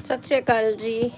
ਸਤਿ ਸ਼੍ਰੀ ਅਕਾਲ ਜੀ।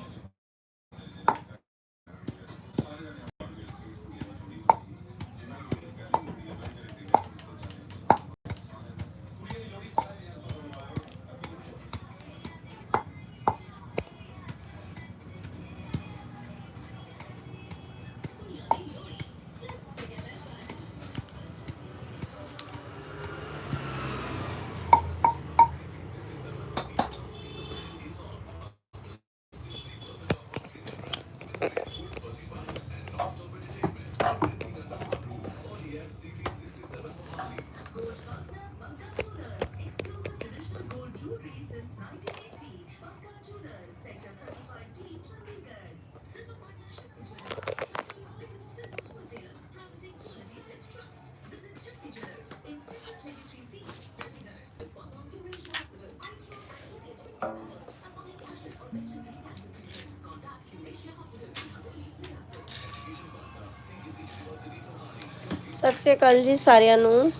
ਸਤਿ ਸ਼੍ਰੀ ਅਕਾਲ ਜੀ ਸਾਰਿਆਂ ਨੂੰ।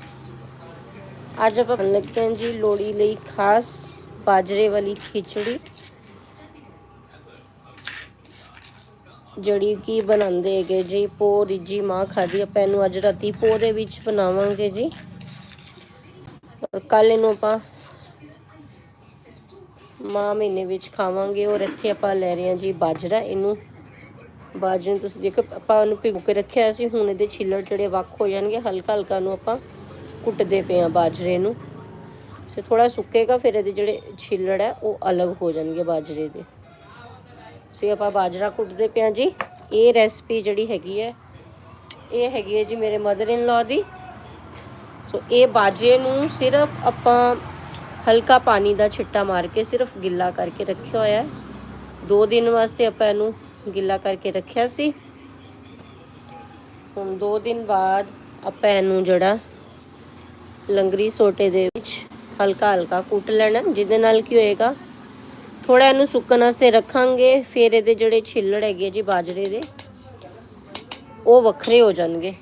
ਅੱਜ ਆਪਾਂ ਬਣਾਉਣ ਲੱਗੇ ਹਾਂ ਜੀ ਲੋੜੀ ਲਈ ਖਾਸ ਬਾਜਰੇ ਵਾਲੀ ਖਿਚੜੀ, ਜਿਹੜੀ ਕੀ ਬਣਾਉਂਦੇ ਹੈਗੇ ਜੀ ਪੋ ਰਿੱਜੀ ਮਾਂ ਖਾਦੀ। ਆਪਾਂ ਇਹਨੂੰ ਅੱਜ ਰਾਤੀ ਪੋ ਦੇ ਵਿੱਚ ਬਣਾਵਾਂਗੇ ਜੀ। ਔਰ ਕੱਲ ਇਹਨੂੰ ਆਪਾਂ ਮਾਂ ਮਹੀਨੇ ਵਿੱਚ ਖਾਵਾਂਗੇ। ਔਰ ਇੱਥੇ ਆਪਾਂ ਲੈ ਰਹੇ ਹਾਂ ਜੀ ਬਾਜਰਾ। ਇਹਨੂੰ ਬਾਜਰੇ ਨੂੰ ਤੁਸੀਂ ਦੇਖੋ, ਆਪਾਂ ਉਹਨੂੰ ਭਿਗੋ ਕੇ ਰੱਖਿਆ ਸੀ, ਹੁਣ ਇਹਦੇ ਛਿੱਲੜ ਜਿਹੜੇ ਵੱਖ ਹੋ ਜਾਣਗੇ, ਹਲਕਾ ਹਲਕਾ ਨੂੰ ਆਪਾਂ ਕੁੱਟਦੇ ਪਏ ਆ ਬਾਜਰੇ ਨੂੰ। ਸੇ ਥੋੜਾ ਸੁੱਕੇਗਾ, ਫਿਰ ਇਹਦੇ ਜਿਹੜੇ ਛਿੱਲੜ ਹੈ, ਉਹ ਅਲੱਗ ਹੋ ਜਾਣਗੇ ਬਾਜਰੇ ਦੇ। ਸੋ ਆਪਾਂ ਬਾਜਰਾ ਕੁੱਟਦੇ ਪਿਆ ਜੀ। ਇਹ ਰੈਸਪੀ ਜਿਹੜੀ ਹੈਗੀ ਹੈ, ਇਹ ਹੈਗੀ ਹੈ ਜੀ ਮੇਰੇ ਮਦਰ ਇਨ ਲਾ ਦੀ। ਸੋ ਇਹ ਬਾਜਰੇ ਨੂੰ ਸਿਰਫ ਆਪਾਂ ਹਲਕਾ ਪਾਣੀ ਦਾ ਛਿੱਟਾ ਮਾਰ ਕੇ ਸਿਰਫ ਗਿੱਲਾ ਕਰਕੇ ਰੱਖਿਆ ਹੋਇਆ ਹੈ। ਦੋ ਦਿਨ ਵਾਸਤੇ ਆਪਾਂ ਇਹਨੂੰ ਗਿੱਲਾ ਕਰਕੇ ਰੱਖਿਆ ਸੀ। ਹੁਣ 2 ਦਿਨ ਬਾਅਦ ਆਪਾਂ ਇਹਨੂੰ ਜਿਹੜਾ ਲੰਗਰੀ ਸੋਟੇ ਦੇ ਵਿੱਚ ਹਲਕਾ ਹਲਕਾ ਕੁੱਟ ਲੈਣਾ, ਜਿਹਦੇ ਨਾਲ ਕੀ ਹੋਏਗਾ ਥੋੜਾ ਇਹਨੂੰ ਸੁੱਕਣ ਵਾਸਤੇ ਰੱਖਾਂਗੇ, ਫਿਰ ਇਹਦੇ ਜਿਹੜੇ ਛਿੱਲੜ ਹੈਗੇ ਜੀ ਬਾਜਰੇ ਦੇ, ਉਹ ਵੱਖਰੇ ਹੋ ਜਾਣਗੇ।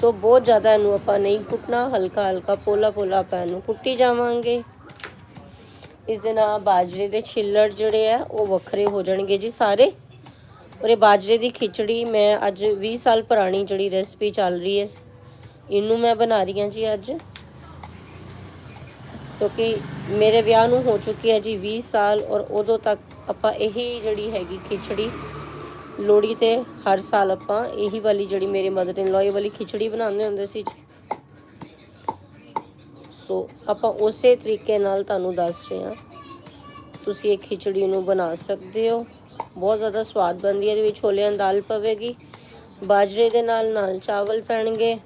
ਸੋ ਬਹੁਤ ਜ਼ਿਆਦਾ ਇਹਨੂੰ ਆਪਾਂ ਨਹੀਂ ਕੁੱਟਣਾ, ਹਲਕਾ ਹਲਕਾ ਪੋਲਾ ਪੋਲਾ ਆਪਾਂ ਇਹਨੂੰ ਕੁੱਟੀ ਜਾਵਾਂਗੇ। ਇਸ ਦੇ ਨਾਲ ਬਾਜਰੇ ਦੇ ਛਿੱਲੜ ਜਿਹੜੇ ਆ, ਉਹ ਵੱਖਰੇ ਹੋ ਜਾਣਗੇ ਜੀ ਸਾਰੇ। ਔਰ ਇਹ ਬਾਜਰੇ ਦੀ ਖਿਚੜੀ ਮੈਂ ਅੱਜ 20 ਸਾਲ ਪੁਰਾਣੀ ਜਿਹੜੀ ਰੈਸਪੀ ਚੱਲ ਰਹੀ ਹੈ, ਇਹਨੂੰ ਮੈਂ ਬਣਾ ਰਹੀ ਹਾਂ ਜੀ ਅੱਜ। ਕਿਉਂਕਿ ਮੇਰੇ ਵਿਆਹ ਨੂੰ ਹੋ ਚੁੱਕੀ ਹੈ ਜੀ 20 ਸਾਲ ਔਰ ਉਦੋਂ ਤੱਕ ਆਪਾਂ ਇਹੀ ਜਿਹੜੀ ਹੈਗੀ ਖਿਚੜੀ ਲੋੜੀ ਤੇ ਹਰ ਸਾਲ ਆਪਾਂ ਇਹੀ ਵਾਲੀ ਜਿਹੜੀ ਮੇਰੇ ਮਦਰ ਇਨ ਇਹ ਵਾਲੀ ਖਿਚੜੀ ਬਣਾਉਂਦੇ ਹੁੰਦੇ ਸੀ ਜੀ। ਸੋ ਆਪਾਂ ਉਸੇ ਤਰੀਕੇ ਨਾਲ ਤੁਹਾਨੂੰ ਦੱਸ ਰਹੇ ਹਾਂ। ਤੁਸੀਂ ਇਹ ਖਿਚੜੀ ਨੂੰ ਬਣਾ ਸਕਦੇ ਹੋ। ਬਹੁਤ ਜ਼ਿਆਦਾ ਸਵਾਦ ਬਣਦੀ ਹੈ। ਇਹਦੇ ਵਿੱਚ ਛੋਲਿਆਂ ਦੀ ਦਾਲ ਪਵੇਗੀ। ਬਾਜਰੇ ਦੇ ਨਾਲ ਨਾਲ ਚਾਵਲ ਪੈਣਗੇ।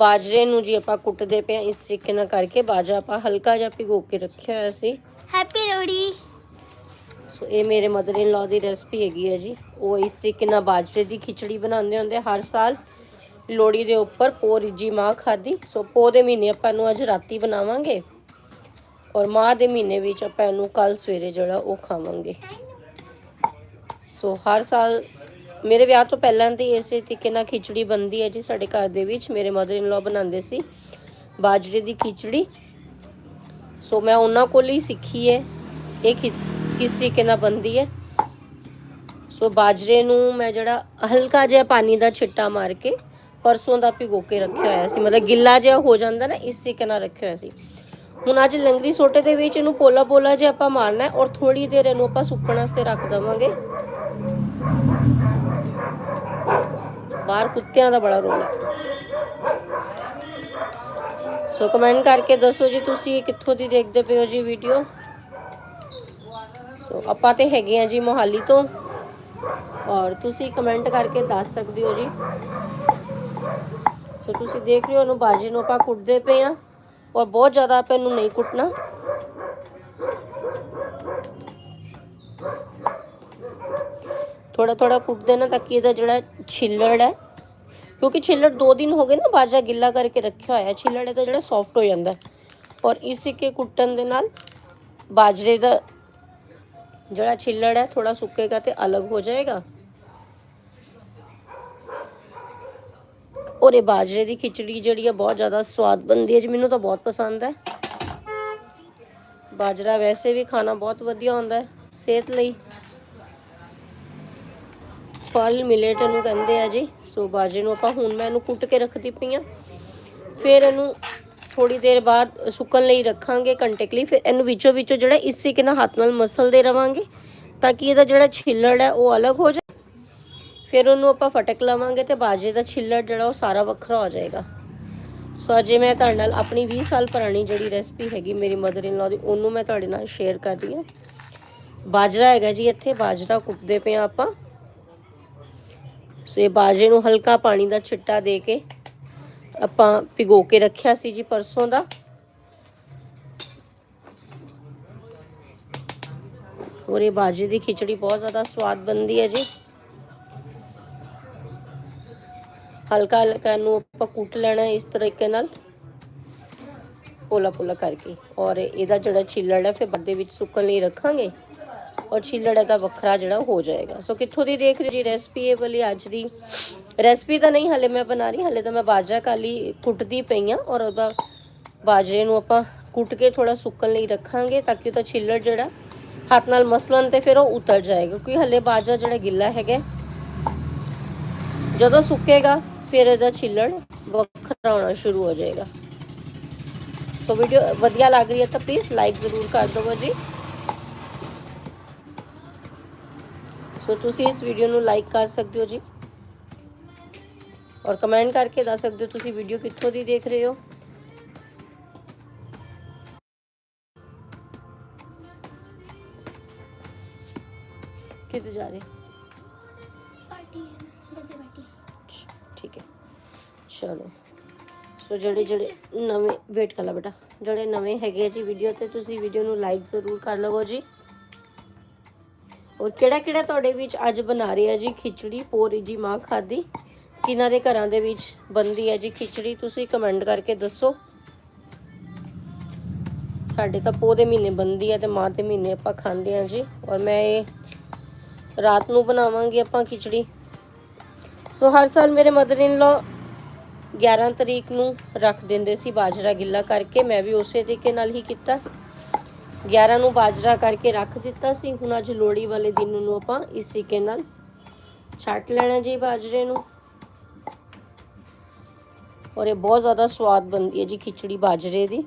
ਬਾਜਰੇ ਨੂੰ ਜੀ ਆਪਾਂ ਕੁੱਟਦੇ ਪਏ ਹਾਂ ਇਸ ਤਰੀਕੇ ਨਾਲ ਕਰਕੇ ਬਾਜਰਾ ਆਪਾਂ ਹਲਕਾ ਜਿਹਾ ਭਿਗੋ ਕੇ ਰੱਖਿਆ ਹੋਇਆ ਸੀ। ਹੈਪੀ ਲੋਹੜੀ। ਸੋ ਇਹ ਮੇਰੇ ਮਦਰ ਇਨ ਲਾ ਦੀ ਰੈਸਪੀ ਹੈਗੀ ਹੈ ਜੀ। ਉਹ ਇਸ ਤਰੀਕੇ ਨਾਲ ਬਾਜਰੇ ਦੀ ਖਿਚੜੀ ਬਣਾਉਂਦੇ ਹੁੰਦੇ ਹਰ ਸਾਲ। ਲੋੜੀ ਦੇ ਉੱਪਰ ਪੋ ਰਿੱਜੀ ਮਾਂ ਖਾਦੀ ਸੋ ਪੋ ਦੇ ਮਹੀਨੇ ਆਪਾਂ ਇਹਨੂੰ ਅੱਜ ਰਾਤੀ ਬਣਾਵਾਂਗੇ। ਔਰ ਮਾਂ ਦੇ ਮਹੀਨੇ ਵਿੱਚ ਆਪਾਂ ਇਹਨੂੰ ਕੱਲ ਸਵੇਰੇ ਜਿਹੜਾ ਉਹ ਖਾਵਾਂਗੇ। ਸੋ ਹਰ ਸਾਲ ਮੇਰੇ ਵਿਆਹ ਤੋਂ ਪਹਿਲਾਂ ਦੀ ਇਸੇ ਤਰੀਕੇ ਨਾਲ ਖਿਚੜੀ ਬਣਦੀ ਹੈ ਜੀ ਸਾਡੇ ਘਰ ਦੇ ਵਿੱਚ। ਮੇਰੇ ਮਦਰ ਇਨ ਲਾ ਬਣਾਉਂਦੇ ਸੀ ਬਾਜਰੇ ਦੀ ਖਿਚੜੀ। ਸੋ ਮੈਂ ਉਹਨਾਂ ਕੋਲ ਹੀ ਸਿੱਖੀ ਹੈ, ਇਹ ਕਿਸ ਕਿਸ ਤਰੀਕੇ ਨਾਲ ਬਣਦੀ ਹੈ। ਸੋ ਬਾਜਰੇ ਨੂੰ ਮੈਂ ਜਿਹੜਾ ਹਲਕਾ ਜਿਹਾ ਪਾਣੀ ਦਾ ਛਿੱਟਾ ਮਾਰ ਕੇ ਪਰਸੋਂ ਦਾ ਭਿਗੋ ਕੇ ਰੱਖਿਆ ਹੋਇਆ ਸੀ। ਮਤਲਬ ਗਿੱਲਾ ਜਿਹਾ ਹੋ ਜਾਂਦਾ ਨਾ, ਇਸ ਤਰੀਕੇ ਨਾਲ ਰੱਖਿਆ ਹੋਇਆ ਸੀ। ਹੁਣ ਅੱਜ ਲੰਗਰੀ ਸੋਟੇ ਦੇ ਵਿੱਚ ਇਹਨੂੰ ਪੋਲਾ ਪੋਲਾ ਜਿਹਾ ਆਪਾਂ ਮਾਰਨਾ ਔਰ ਥੋੜੀ ਦੇਰ ਇਹਨੂੰ ਆਪਾਂ ਸੁੱਕਣ ਵਾਸਤੇ ਰੱਖ ਦੇਵਾਂਗੇ। ਬਾਹਰ ਕੁੱਤਿਆਂ ਦਾ ਬੜਾ ਰੋਲ ਹੈ। ਸੋ ਕਮੈਂਟ ਕਰਕੇ ਦੱਸੋ ਜੀ ਤੁਸੀਂ ਕਿੱਥੋਂ ਦੀ ਦੇਖਦੇ ਪਏ ਜੀ ਵੀਡੀਓ ਸੋ ਆਪਾਂ ਤੇ ਹੈਗੇ ਆ ਜੀ ਮੋਹਾਲੀ ਤੋਂ। ਔਰ ਤੁਸੀਂ ਕਮੈਂਟ ਕਰਕੇ ਦੱਸ ਸਕਦੇ ਹੋ ਜੀ। ਸੋ ਤੁਸੀਂ ਦੇਖ ਰਹੇ ਹੋ ਉਹਨੂੰ ਬਾਜੀ ਨੂੰ ਆਪਾਂ ਕੁੱਟਦੇ ਪਏ ਆ ਔਰ ਬਹੁਤ ਜ਼ਿਆਦਾ ਆਪਾਂ ਇਹਨੂੰ ਨਹੀਂ ਕੁੱਟਣਾ। ਥੋੜਾ ਥੋੜਾ ਕੁੱਟਦੇ ਨਾ ਤਾਂ ਕਿ ਇਹਦਾ ਜਿਹੜਾ ਛਿੱਲੜ ਹੈ ਕਿਉਂਕਿ ਛਿੱਲੜ 2 ਦਿਨ ਹੋ ਗਏ ਨਾ ਬਾਜਾ ਗਿੱਲਾ ਕਰਕੇ ਰੱਖਿਆ ਹੋਇਆ ਛਿੱਲੜ ਇਹਦਾ ਜਿਹੜਾ ਸੌਫਟ ਹੋ ਜਾਂਦਾ ਔਰ ਇਸ ਕੇ ਕੁੱਟਣ ਦੇ ਨਾਲ ਬਾਜਰੇ ਦਾ ਜਿਹੜਾ ਛਿੱਲੜ ਹੈ ਥੋੜਾ ਸੁੱਕੇਗਾ ਤੇ ਅਲੱਗ ਹੋ ਜਾਏਗਾ ਔਰ ਇਹ ਬਾਜਰੇ ਦੀ ਖਿਚੜੀ ਜਿਹੜੀ ਹੈ ਬਹੁਤ ਜ਼ਿਆਦਾ ਸਵਾਦ ਬਣਦੀ ਹੈ ਜੀ ਮੈਨੂੰ ਤਾਂ ਬਹੁਤ ਪਸੰਦ ਹੈ ਬਾਜਰਾ ਵੈਸੇ ਵੀ ਖਾਣਾ ਬਹੁਤ ਵਧੀਆ ਹੁੰਦਾ ਹੈ ਸਿਹਤ ਲਈ ਫਲ ਮਿਲੇਟ ਇਹਨੂੰ ਕਹਿੰਦੇ ਆ ਜੀ ਸੋ ਬਾਜੇ ਨੂੰ। ਆਪਾਂ ਹੁਣ ਮੈਂ ਇਹਨੂੰ ਕੁੱਟ ਕੇ ਰੱਖਦੀ ਪਈ ਆ ਫਿਰ ਇਹਨੂੰ ਥੋੜੀ ਦੇਰ ਬਾਅਦ ਸੁੱਕਣ ਲਈ ਰੱਖਾਂਗੇ ਘੰਟੇ ਲਈ। ਫਿਰ ਇਹਨੂੰ ਵਿੱਚੋਂ ਵਿੱਚੋਂ ਜਿਹੜਾ ਇਸ ਤਰੀਕੇ ਨਾਲ ਹੱਥ ਨਾਲ ਮਸਲਦੇ ਰਵਾਂਗੇ ਤਾਂ ਕਿ ਇਹਦਾ ਜਿਹੜਾ ਛਿੱਲੜ ਹੈ ਉਹ ਅਲੱਗ ਹੋ ਜਾਏ। ਫਿਰ ਉਹਨੂੰ ਆਪਾਂ ਫਟਕ ਲਵਾਂਗੇ ਤੇ ਬਾਜੇ ਦਾ ਛਿੱਲੜ ਜਿਹੜਾ ਉਹ ਸਾਰਾ ਵੱਖਰਾ ਹੋ ਜਾਏਗਾ। ਸੋ ਅਜੇ ਮੈਂ ਤੁਹਾਡੇ ਨਾਲ ਆਪਣੀ 20 ਸਾਲ ਪੁਰਾਣੀ ਜਿਹੜੀ ਰੈਸਪੀ ਹੈਗੀ ਮੇਰੀ ਮਦਰ ਇਨ ਲਾ ਦੀ, ਉਹਨੂੰ ਮੈਂ ਤੁਹਾਡੇ ਨਾਲ ਸ਼ੇਅਰ ਕਰਦੀ ਹਾਂ। ਬਾਜਰਾ ਹੈਗਾ ਜੀ ਇੱਥੇ, ਬਾਜਰਾ ਕੁੱਟਦੇ ਪਏ ਹਾਂ ਆਪਾਂ। ਸੋ ਇਹ ਬਾਜੇ ਨੂੰ ਹਲਕਾ ਪਾਣੀ ਦਾ ਛਿੱਟਾ ਦੇ ਕੇ ਆਪਾਂ ਭਿਗੋ ਕੇ ਰੱਖਿਆ ਸੀ ਜੀ ਪਰਸੋਂ ਦਾ। ਔਰ ਇਹ ਬਾਜੇ ਦੀ ਖਿਚੜੀ ਬਹੁਤ ਜ਼ਿਆਦਾ ਸਵਾਦ ਬਣਦੀ ਹੈ ਜੀ। ਹਲਕਾ ਹਲਕਾ ਨੂੰ ਆਪਾਂ ਕੁੱਟ ਲੈਣਾ ਇਸ ਤਰੀਕੇ ਨਾਲ। ਪੋਲਾ ਪੋਲਾ ਕਰਕੇ। ਔਰ ਇਹਦਾ ਜਿਹੜਾ ਛਿੱਲੜ ਹੈ, ਫਿਰ ਬੰਦੇ ਵਿੱਚ ਸੁੱਕਣ ਲਈ ਰੱਖਾਂਗੇ। ਔਰ ਛਿੱਲੜ ਇਹਦਾ ਵੱਖਰਾ ਜਿਹੜਾ ਹੋ ਜਾਏਗਾ। ਸੋ ਕਿੱਥੋਂ ਦੀ ਦੇਖ ਰਹੇ ਜੀ ਰੈਸਪੀ ਇਹ ਵਾਲੀ ਅੱਜ ਦੀ? ਰੈਸਪੀ ਤਾਂ ਨਹੀਂ ਹਲੇ ਮੈਂ ਬਣਾ ਰਹੀ, ਹਲੇ ਤਾਂ ਮੈਂ ਬਾਜਰਾ ਕਾਲੀ ਕੁੱਟਦੀ ਪਈ ਆ ਔਰ ਉਹਦਾ ਬਾਜਰੇ ਨੂੰ ਆਪਾਂ ਕੁੱਟ ਕੇ ਥੋੜਾ ਸੁੱਕਣ ਲਈ ਰੱਖਾਂਗੇ ਤਾਂ ਕਿ ਉਹਦਾ ਛਿੱਲੜ ਜਿਹੜਾ ਹੱਥ ਨਾਲ ਮਸਲਣ ਤੇ ਫਿਰ ਉਹ ਉਤਰ ਜਾਏਗਾ। ਕਿਉਂਕਿ ਹਲੇ ਬਾਜਰਾ ਜਿਹੜਾ ਗਿੱਲਾ ਹੈਗਾ, ਜਦੋਂ ਸੁੱਕੇਗਾ ਫਿਰ ਇਹਦਾ ਛਿੱਲੜ ਵੱਖਰਾ ਹੋਣਾ ਸ਼ੁਰੂ ਹੋ ਜਾਏਗਾ। ਸੋ ਵੀਡੀਓ ਵਧੀਆ ਲੱਗ ਰਹੀ ਹੈ ਤਾਂ ਪਲੀਜ਼ ਲਾਈਕ ਜ਼ਰੂਰ ਕਰ ਦਿਓ ਜੀ। ਸੋ ਤੁਸੀਂ ਇਸ ਵੀਡੀਓ ਨੂੰ ਲਾਈਕ ਕਰ ਸਕਦੇ ਹੋ ਜੀ। ਔਰ ਕਮੈਂਟ ਕਰਕੇ ਦੱਸ ਸਕਦੇ ਹੋ ਤੁਸੀਂ ਵੀਡੀਓ ਕਿੱਥੋਂ ਦੀ ਦੇਖ ਰਹੇ ਹੋ। ਕਿੱਥੇ ਜਾ ਰਹੇ? ਪਾਰਟੀ ਹੈ ਬਰਥਡੇ ਪਾਰਟੀ ਠੀਕ ਹੈ। ਚਲੋ। ਸੋ ਜਿਹੜੇ ਜਿਹੜੇ ਨਵੇਂ ਵੇਟ ਕਰ ਲਾ ਬੇਟਾ। ਜਿਹੜੇ ਨਵੇਂ ਹੈਗੇ ਜੀ ਵੀਡੀਓ ਤੇ ਤੁਸੀਂ ਵੀਡੀਓ ਨੂੰ ਲਾਈਕ ਜ਼ਰੂਰ ਕਰ ਲਵੋ ਜੀ। ਔਰ ਕਿਹੜਾ ਕਿਹੜਾ ਤੁਹਾਡੇ ਵਿੱਚ ਅੱਜ ਬਣਾ ਰਹੇ ਆ ਜੀ ਖਿਚੜੀ, ਪੋਰੀ ਜੀ ਮਾਂ ਖਾਦੀ ਕਿਹਨਾਂ ਦੇ ਘਰਾਂ ਦੇ ਵਿੱਚ ਬੰਦੀ ਹੈ ਜੀ ਖਿਚੜੀ? ਤੁਸੀਂ ਕਮੈਂਟ ਕਰਕੇ ਦੱਸੋ। ਸਾਡੇ ਤਾਂ ਪੋਹ ਦੇ ਮਹੀਨੇ ਬੰਦੀ ਹੈ ਤੇ ਮਾਂ ਦੇ ਮਹੀਨੇ ਆਪਾਂ ਖਾਂਦੇ ਆ ਜੀ। ਔਰ ਮੈਂ ਇਹ ਰਾਤ ਨੂੰ ਬਣਾਵਾਂਗੀ ਆਪਾਂ ਖਿਚੜੀ। ਸੋ ਹਰ ਸਾਲ ਮੇਰੇ ਮਦਰ ਇਨ ਲਾ 11 ਤਰੀਕ ਨੂੰ ਰੱਖ ਦਿੰਦੇ ਸੀ ਬਾਜਰਾ ਗਿੱਲਾ ਕਰਕੇ। ਮੈਂ ਵੀ ਉਸੇ ਤਰੀਕੇ ਨਾਲ ਹੀ ਕੀਤਾ। 11 ਨੂੰ ਬਾਜਰਾ ਕਰਕੇ ਰੱਖ ਦਿੱਤਾ ਸੀ। ਹੁਣ ਅੱਜ ਲੋਹੜੀ ਵਾਲੇ ਦਿਨ ਨੂੰ ਆਪਾਂ ਇਸ ਤਰੀਕੇ ਨਾਲ ਛੱਟ ਲੈਣਾ ਜੀ ਬਾਜਰੇ ਨੂੰ। ਔਰ ਇਹ ਬਹੁਤ ਜ਼ਿਆਦਾ ਸਵਾਦ ਬਣਦੀ ਹੈ ਜੀ ਖਿਚੜੀ ਬਾਜਰੇ ਦੀ।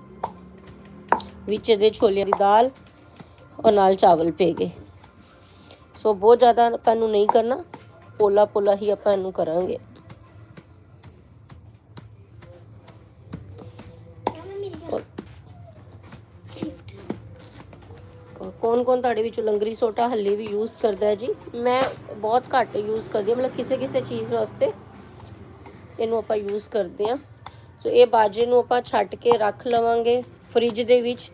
ਵਿੱਚ ਇਹਦੇ ਛੋਲੇ ਦੀ ਦਾਲ ਔਰ ਨਾਲ ਚਾਵਲ ਪਏਗੇ ਸੋ ਬਹੁਤ ਜ਼ਿਆਦਾ ਆਪਾਂ ਨੂੰ ਨਹੀਂ ਕਰਨਾ। ਪੋਲਾ ਪੋਲਾ ਹੀ ਆਪਾਂ ਇਹਨੂੰ ਕਰਾਂਗੇ। ਔਰ ਕੌਣ ਕੌਣ ਤੁਹਾਡੇ ਵਿੱਚੋਂ ਲੰਗਰੀ ਸੋਟਾ ਹੱਲੇ ਵੀ ਯੂਜ਼ ਕਰਦਾ ਹੈ ਜੀ? ਮੈਂ ਬਹੁਤ ਘੱਟ ਯੂਜ਼ ਕਰਦੀ ਹਾਂ, ਮਤਲਬ ਕਿਸੇ ਕਿਸੇ ਚੀਜ਼ ਵਾਸਤੇ ਇਹਨੂੰ ਆਪਾਂ ਯੂਜ਼ ਕਰਦੇ ਹਾਂ। ਸੋ ਇਹ ਬਾਜੇ ਨੂੰ ਆਪਾਂ ਛੱਡ ਕੇ ਰੱਖ ਲਵਾਂਗੇ ਫ੍ਰਿਜ ਦੇ ਵਿੱਚ,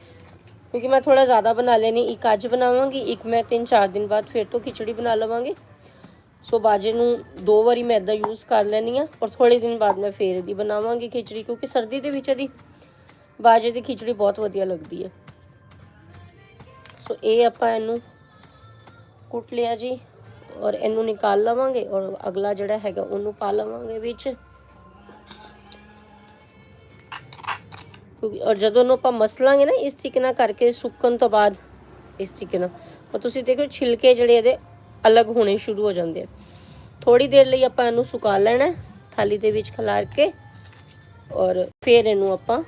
ਕਿਉਂਕਿ ਮੈਂ ਥੋੜਾ ਜ਼ਿਆਦਾ ਬਣਾ ਲੈਣੀ ਇੱਕ ਅੱਜ ਬਣਾਵਾਂਗੀ, ਇੱਕ ਮੈਂ 3-4 ਦਿਨ ਬਾਅਦ ਫਿਰ ਤੋਂ ਖਿਚੜੀ ਬਣਾ ਲਵਾਂਗੀ। ਸੋ ਬਾਜੇ ਨੂੰ ਦੋ ਵਾਰੀ ਮੈਂ ਇਦਾਂ ਯੂਜ਼ ਕਰ ਲੈਣੀ ਆ ਔਰ ਥੋੜੇ ਦਿਨ ਬਾਅਦ ਮੈਂ ਫੇਰ ਇਹਦੀ ਬਣਾਵਾਂਗੀ ਖਿਚੜੀ, ਕਿਉਂਕਿ ਸਰਦੀ ਦੇ ਵਿੱਚ ਇਹਦੀ ਬਾਜੇ ਦੀ ਖਿਚੜੀ ਬਹੁਤ ਵਧੀਆ ਲੱਗਦੀ ਹੈ। ਸੋ ਇਹ ਆਪਾਂ ਇਹਨੂੰ ਕੁੱਟ ਲਿਆ ਜੀ ਔਰ ਇਹਨੂੰ ਨਿਕਾਲ ਲਵਾਂਗੇ ਔਰ ਅਗਲਾ ਜਿਹੜਾ ਹੈਗਾ ਉਹਨੂੰ ਪਾ ਲਵਾਂਗੇ ਵਿੱਚ। ਔਰ ਜਦੋਂ ਉਹਨੂੰ ਆਪਾਂ ਮਸਲਾਂਗੇ ਨਾ ਇਸ ਤਰੀਕੇ ਨਾਲ ਕਰਕੇ ਸੁੱਕਣ ਤੋਂ ਬਾਅਦ, ਇਸ ਤਰੀਕੇ ਨਾਲ ਔਰ ਤੁਸੀਂ ਦੇਖੋ ਛਿਲਕੇ ਜਿਹੜੇ ਇਹਦੇ ਅਲੱਗ ਹੋਣੇ ਸ਼ੁਰੂ ਹੋ ਜਾਂਦੇ ਆ। ਥੋੜੀ ਦੇਰ ਲਈ ਆਪਾਂ ਇਹਨੂੰ ਸੁਕਾ ਲੈਣਾ ਥਾਲੀ ਦੇ ਵਿੱਚ ਖਿਲਾਰ ਕੇ ਔਰ ਫਿਰ ਇਹਨੂੰ ਆਪਾਂ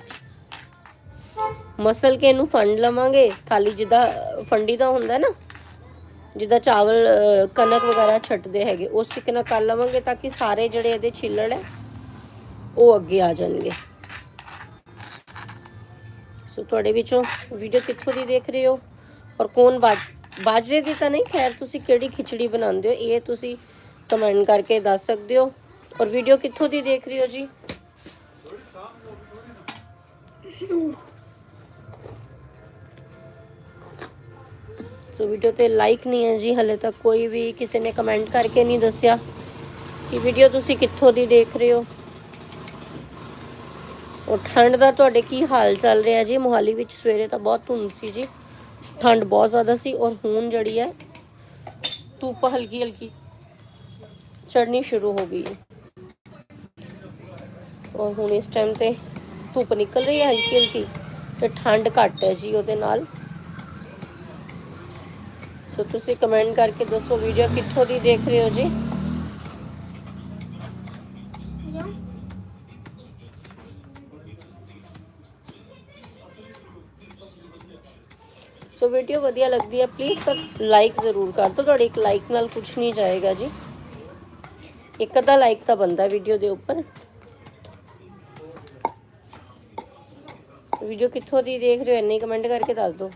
ਮਸਲ ਕੇ ਇਹਨੂੰ ਫੰਡ ਲਵਾਂਗੇ। ਥਾਲੀ ਜਿੱਦਾਂ ਫੰਡੀ ਦਾ ਹੁੰਦਾ ਨਾ, ਜਿੱਦਾਂ ਚਾਵਲ ਕਣਕ ਵਗੈਰਾ ਛੱਟਦੇ ਹੈਗੇ, ਉਸ ਤਰੀਕੇ ਨਾਲ ਕਰ ਲਵਾਂਗੇ ਤਾਂ ਕਿ ਸਾਰੇ ਜਿਹੜੇ ਇਹਦੇ ਛਿੱਲੜ ਹੈ, ਉਹ ਅੱਗੇ ਆ ਜਾਣਗੇ। ਸੋ ਤੁਹਾਡੇ ਵਿੱਚੋਂ ਵੀਡੀਓ ਕਿੱਥੋਂ ਦੀ ਦੇਖ ਰਹੇ ਹੋ? ਔਰ ਕੌਣ ਬਾਜ- ਬਾਜਰੇ ਦੀ ਤਾਂ ਨਹੀਂ, ਖੈਰ ਤੁਸੀਂ ਕਿਹੜੀ ਖਿਚੜੀ ਬਣਾਉਂਦੇ ਹੋ, ਇਹ ਤੁਸੀਂ ਕਮੈਂਟ ਕਰਕੇ ਦੱਸ ਸਕਦੇ ਹੋ। ਔਰ ਵੀਡੀਓ ਕਿੱਥੋਂ ਦੀ ਦੇਖ ਰਹੇ ਹੋ ਜੀ? ਸੋ ਵੀਡੀਓ ਤੇ ਲਾਈਕ ਨਹੀਂ ਹੈ ਜੀ, ਹਲੇ ਤੱਕ ਕੋਈ ਵੀ ਕਿਸੇ ਨੇ ਕਮੈਂਟ ਕਰਕੇ ਨਹੀਂ ਦੱਸਿਆ ਕਿ ਵੀਡੀਓ ਤੁਸੀਂ ਕਿੱਥੋਂ ਦੀ ਦੇਖ ਰਹੇ ਹੋ। ਔਰ ਠੰਡ ਦਾ ਤੁਹਾਡੇ ਕੀ ਹਾਲ ਚੱਲ ਰਿਹਾ ਜੀ? ਮੋਹਾਲੀ ਵਿੱਚ ਸਵੇਰੇ ਤਾਂ ਬਹੁਤ ਧੁੰਦ ਸੀ ਜੀ। ਠੰਡ ਬਹੁਤ ਜ਼ਿਆਦਾ ਸੀ ਔਰ ਹੁਣ ਜਿਹੜੀ ਹੈ, ਧੁੱਪ ਹਲਕੀ ਹਲਕੀ ਚੜਨੀ ਸ਼ੁਰੂ ਹੋ ਗਈ ਹੈ। ਔਰ ਹੁਣ ਇਸ ਟਾਈਮ ਤੇ ਧੁੱਪ ਨਿਕਲ ਰਹੀ ਹੈ ਹਲਕੀ ਹਲਕੀ ਤੇ ਠੰਡ ਘੱਟ ਹੈ ਜੀ ਉਹਦੇ ਨਾਲ। ਸੋ ਤੁਸੀਂ ਕਮੈਂਟ ਕਰਕੇ ਦੱਸੋ ਵੀਡੀਓ ਕਿੱਥੋਂ ਦੀ ਦੇਖ ਰਹੇ ਹੋ ਜੀ? ਸੋ ਵੀਡੀਓ ਵਧੀਆ ਲੱਗਦੀ ਹੈ ਪਲੀਜ਼ ਤਾਂ ਲਾਈਕ ਜ਼ਰੂਰ ਕਰ ਦਿਓ। ਤੁਹਾਡੇ ਇੱਕ ਲਾਈਕ ਨਾਲ ਕੁਝ ਨਹੀਂ ਜਾਏਗਾ ਜੀ। ਇੱਕ ਅੱਧਾ ਲਾਈਕ ਤਾਂ ਬੰਦਾ ਵੀਡੀਓ ਦੇ ਉੱਪਰ। ਵੀਡੀਓ ਕਿੱਥੋਂ ਦੀ ਦੇਖ ਰਹੇ ਹੋ, ਇੰਨੇ ਕਮੈਂਟ ਕਰਕੇ ਦੱਸ ਦਿਓ।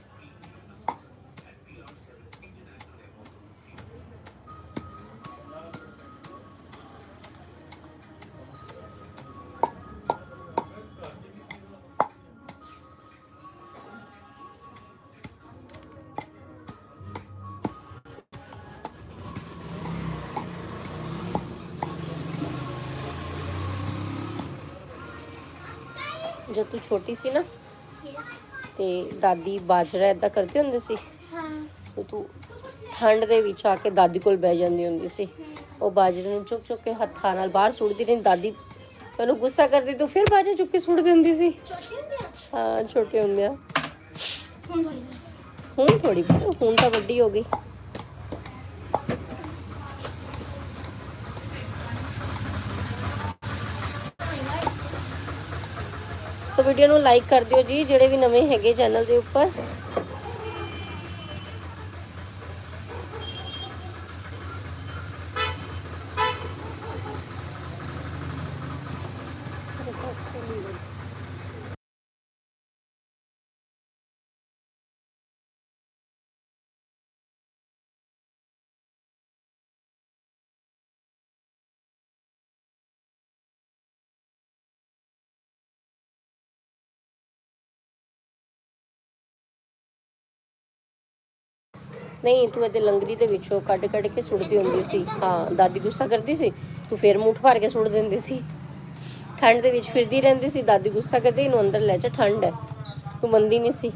ਛੋਟੀ ਸੀ ਨਾ। ਤੇ ਦਾਦੀ ਬਾਜਰਾ ਏਦਾਂ ਕਰਦੇ ਹੁੰਦੇ ਸੀ। ਹਾਂ ਤੂੰ ਠੰਡ ਦੇ ਵਿੱਚ ਆ ਕੇ ਦਾਦੀ ਕੋਲ ਬਹਿ ਜਾਂਦੀ ਹੁੰਦੀ ਸੀ। ਉਹ ਬਾਜਰੇ ਨੂੰ ਚੁੱਕ ਚੁੱਕ ਕੇ ਹੱਥਾਂ ਨਾਲ ਬਾਹਰ ਸੁੱਟਦੀ ਰਹਿੰਦੀ ਦਾਦੀ ਤੈਨੂੰ ਗੁੱਸਾ ਕਰਦੀ ਤੂੰ ਫਿਰ ਬਾਜਰਾ ਚੁੱਕ ਕੇ ਸੁੱਟ ਦਿੰਦੀ ਸੀ। ਹਾਂ, ਛੋਟੇ ਹੁੰਦੇ ਆ ਹੁਣ ਥੋੜੀ ਹੁਣ ਥੋੜੀ ਹੁਣ ਤਾਂ ਵੱਡੀ ਹੋ ਗਈ। ਵੀਡੀਓ ਨੂੰ ਲਾਈਕ ਕਰ ਦਿਓ ਜੀ ਜਿਹੜੇ ਵੀ ਨਵੇਂ ਹੈਗੇ ਚੈਨਲ ਦੇ ਉੱਪਰ। ਨਹੀਂ, ਤੂੰ ਇਹਦੇ ਲੰਗਰੀ ਦੇ ਵਿੱਚੋਂ ਕੱਢ ਕੱਢ ਕੇ ਸੁੱਟਦੀ ਹੁੰਦੀ ਸੀ। ਹਾਂ, ਦਾਦੀ ਗੁੱਸਾ ਕਰਦੀ ਸੀ, ਤੂੰ ਫੇਰ ਮੂੰਹ ਭਰ ਕੇ ਸੁੱਟ ਦਿੰਦੀ ਸੀ। ਠੰਡ ਦੇ ਵਿੱਚ ਫਿਰਦੀ ਰਹਿੰਦੀ ਸੀ, ਦਾਦੀ ਗੁੱਸਾ ਕਰਦੀ, ਇਹਨੂੰ ਅੰਦਰ ਲੈ ਜਾ, ਠੰਡ ਹੈ। ਤੂੰ ਮੰਨਦੀ ਨਹੀਂ ਸੀ।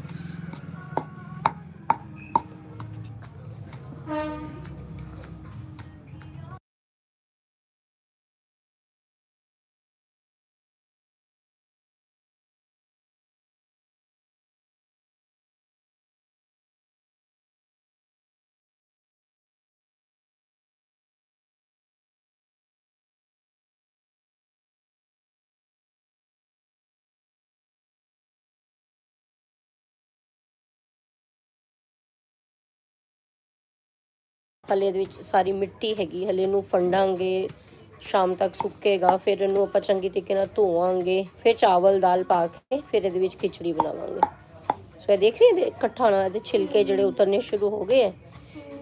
ਹਲੇ ਇਹਦੇ ਵਿੱਚ ਸਾਰੀ ਮਿੱਟੀ ਹੈਗੀ, ਹਲੇ ਇਹਨੂੰ ਫੰਡਾਂਗੇ, ਸ਼ਾਮ ਤੱਕ ਸੁੱਕੇਗਾ, ਫਿਰ ਇਹਨੂੰ ਆਪਾਂ ਚੰਗੀ ਤਰੀਕੇ ਨਾਲ ਧੋਵਾਂਗੇ, ਫਿਰ ਚਾਵਲ, ਦਾਲ ਪਾ ਕੇ ਫਿਰ ਇਹਦੇ ਵਿੱਚ ਖਿਚੜੀ ਬਣਾਵਾਂਗੇ। ਸੋ ਇਹ ਦੇਖ ਰਹੇ ਇਕੱਠਾ ਨਾ ਇਹਦੇ ਛਿਲਕੇ ਜਿਹੜੇ ਉਤਰਨੇ ਸ਼ੁਰੂ ਹੋ ਗਏ ਆ।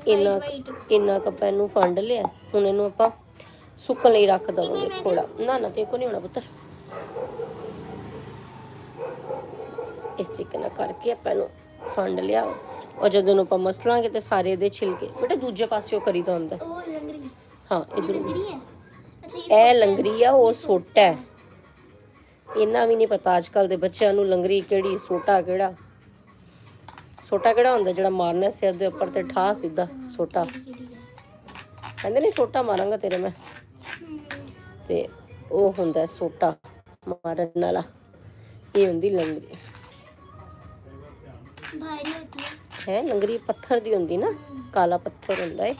ਇੰਨਾ ਕੁ- ਇੰਨਾ ਕੱਪ ਇਹਨੂੰ ਫੰਡ ਲਿਆ, ਹੁਣ ਇਹਨੂੰ ਆਪਾਂ ਸੁੱਕਣ ਲਈ ਰੱਖ ਦਵਾਂਗੇ ਥੋੜਾ ਨਾ ਨਾ ਤੇ ਕੋ ਨਹੀਂ ਹੋਣਾ ਪੁੱਤਰ। ਇਸ ਤਰੀਕੇ ਨਾਲ ਕਰਕੇ ਆਪਾਂ ਇਹਨੂੰ ਫੰਡ ਲਿਆ। ਔਰ ਜਦੋਂ ਨੂੰ ਆਪਾਂ ਮਸਲਾਂਗੇ ਤੇ ਸਾਰੇ ਇਹਦੇ ਛਿਲਕੇ ਬੇਟਾ ਦੂਜੇ ਪਾਸਿਓਂ ਕਰੀਦਾ ਹੁੰਦਾ। ਉਹ ਲੰਗਰੀ ਹਾਂ। ਇਧਰ। ਲੰਗਰੀ ਹੈ? ਅੱਛਾ ਇਹ ਲੰਗਰੀ ਆ ਉਹ ਸੋਟਾ ਹੈ। ਇਹਨਾਂ ਵੀ ਨਹੀਂ ਪਤਾ ਅੱਜ ਕੱਲ ਦੇ ਬੱਚਿਆਂ ਨੂੰ ਲੰਗਰੀ ਕਿਹੜੀ ਸੋਟਾ ਕਿਹੜਾ। ਸੋਟਾ ਕਿਹੜਾ ਹੁੰਦਾ ਜਿਹੜਾ ਮਾਰਨਾ ਸਿਰ ਦੇ ਉੱਪਰ ਤੇ ਠਾ ਸਿੱਧਾ ਸੋਟਾ। ਕਹਿੰਦੇ ਨਹੀਂ ਸੋਟਾ ਮਾਰਾਂਗਾ ਤੇਰੇ ਮੈਂ। ਤੇ ਉਹ ਹੁੰਦਾ ਸੋਟਾ ਮਾਰਨ ਵਾਲਾ। ਇਹ ਹੁੰਦੀ ਲੰਗਰੀ। ਭਾਰੀ ਹੋਤੀ ਹੈ ਲੰਗਰੀ ਪੱਥਰ ਦੀ ਹੁੰਦੀ ਨਾ, ਕਾਲਾ ਪੱਥਰ ਹੁੰਦਾ ਏ।